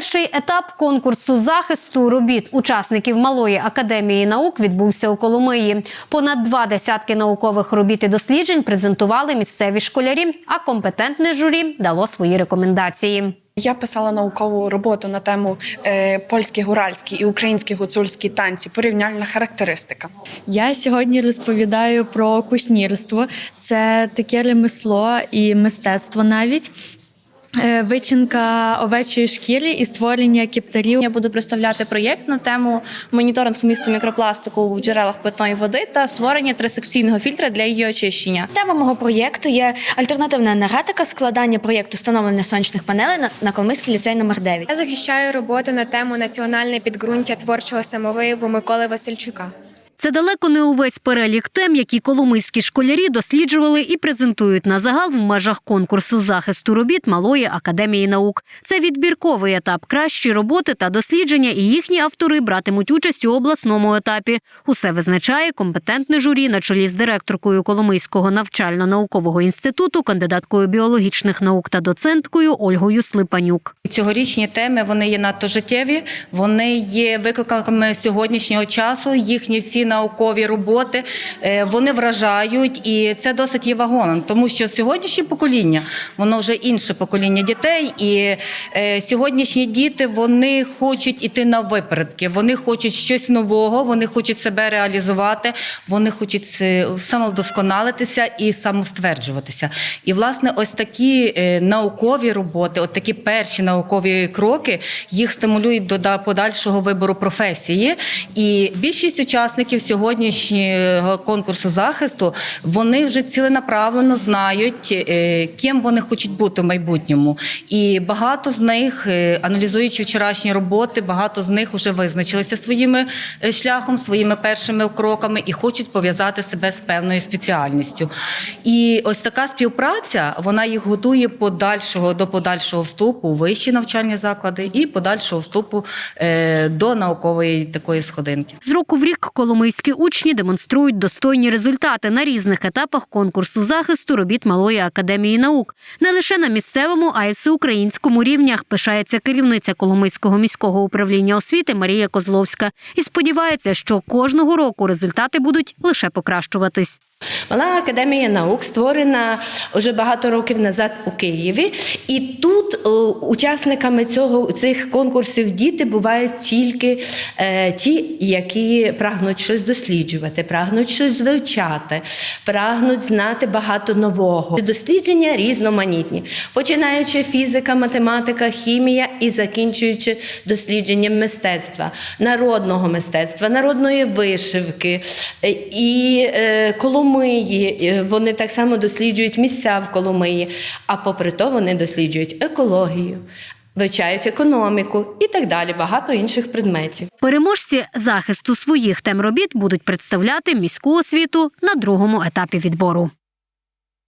Перший етап конкурсу захисту робіт учасників малої академії наук відбувся у Коломиї. Понад два десятки наукових робіт і досліджень презентували місцеві школярі, а компетентне журі дало свої рекомендації. Я писала наукову роботу на тему е, польські гуральські і українські гуцульські танці. Порівняльна характеристика. Я сьогодні розповідаю про кушнірство. Це таке ремесло і мистецтво навіть. Е, Вичинка овечої шкіри і створення кептарів. Я буду представляти проєкт на тему моніторинг вмісту мікропластику в джерелах питної води та створення трисекційного фільтра для її очищення. Тема мого проєкту є альтернативна енергетика, складання проєкту встановлення сонячних панелей на, на Коломийський ліцей номер 9 Я захищаю роботу на тему національне підґрунтя творчого самовияву Миколи Васильчука. Це далеко не увесь перелік тем, які коломийські школярі досліджували і презентують на загал в межах конкурсу захисту робіт Малої академії наук. Це відбірковий етап кращі роботи та дослідження, і їхні автори братимуть участь у обласному етапі. Усе визначає компетентне журі на чолі з директоркою Коломийського навчально-наукового інституту, кандидаткою біологічних наук та доценткою Ольгою Слипанюк. Цьогорічні теми вони є надто життєві, вони є викликами сьогоднішнього часу. Їхні всі наукові роботи е, вони вражають, і це досить є вагоном, тому що сьогоднішнє покоління воно вже інше покоління дітей, і е, сьогоднішні діти вони хочуть іти на випередки, вони хочуть щось нового, вони хочуть себе реалізувати, вони хочуть самовдосконалитися і самостверджуватися. І власне, ось такі е, наукові роботи, от такі перші наукові кроки, їх стимулюють до подальшого вибору професії. І більшість учасників сьогоднішнього конкурсу захисту вони вже ціленаправлено знають, е, ким вони хочуть бути в майбутньому. І багато з них, е, аналізуючи вчорашні роботи, багато з них вже визначилися своїми е, шляхом, своїми першими кроками і хочуть пов'язати себе з певною спеціальністю. І ось така співпраця вона їх готує подальшого до подальшого вступу у вищі навчальні заклади і подальшого вступу до наукової такої сходинки. З року в рік коломийські учні демонструють достойні результати на різних етапах конкурсу захисту робіт Малої академії наук. Не лише на місцевому, а й всеукраїнському рівнях пишається керівниця Коломийського міського управління освіти Марія Козловська і сподівається, що кожного року результати будуть лише покращуватись. Мала академія наук створена вже багато років назад у Києві, і тут е, учасниками цього цих конкурсів діти бувають тільки е, ті, які прагнуть щось досліджувати, прагнуть щось вивчати, прагнуть знати багато нового. Дослідження різноманітні, починаючи фізика, математика, хімія і закінчуючи дослідженням мистецтва, народного мистецтва, народної вишивки е, і е, Коломиї. Е, Вони так само досліджують місця в Коломиї, а попри то вони досліджують екологію. Вивчають економіку і так далі, багато інших предметів. Переможці захисту своїх тем робіт будуть представляти міську освіту на другому етапі відбору.